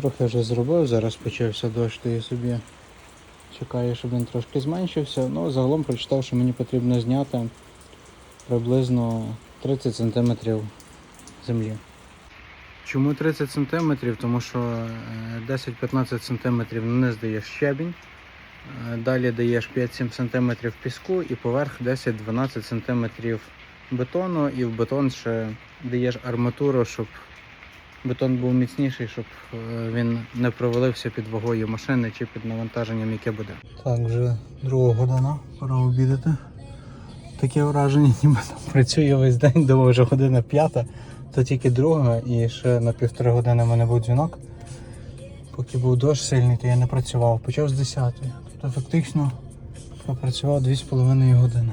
Трохи вже зробив, зараз почався дощ, то я собі чекаю, щоб він трошки зменшився. Ну, загалом прочитав, що мені потрібно зняти приблизно 30 см землі. Чому 30 см? Тому що е, 10-15 см вниз даєш щебінь, е, далі даєш 5-7 см піску і поверх 10-12 см бетону, і в бетон ще даєш арматуру, щоб бетон був міцніший, щоб е, він не провалився під вагою машини чи під навантаженням, яке буде. Так, вже друга година, пора обідати. Таке враження, ніби там працює весь день, думаю, вже година п'ята, то тільки друга, і ще на півтори години в мене був дзвінок. Поки був дощ сильний, то я не працював. Почав з 10. Тобто фактично пропрацював 2,5 години.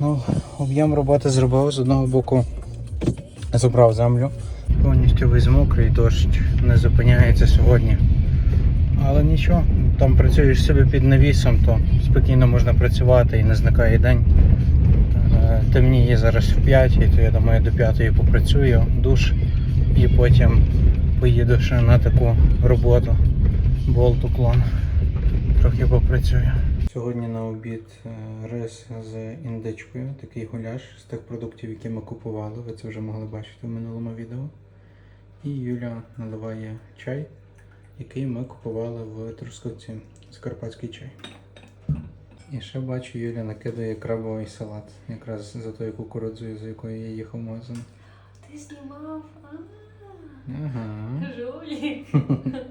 Ну, об'єм роботи зробив з одного боку забрав землю. Повністю весь мокрий, дощ не зупиняється сьогодні. Але нічого, там працюєш собі під навісом, то спокійно можна працювати і не зникає день. Е, Темніє зараз в 5, то я думаю до 5 попрацюю, душ і потім поїду ще на таку роботу. Болт уклон. Трохи попрацюю. Сьогодні на обід е, рис з індичкою, такий гуляш з тих продуктів, які ми купували. Ви це вже могли бачити в минулому відео. І Юля наливає чай, який ми купували в Трускавці. Закарпатський чай. І ще бачу, Юля накидає крабовий салат, якраз за тою кукурудзою, за якою я їхав магазин. Ти знімав? Ага. Жулі.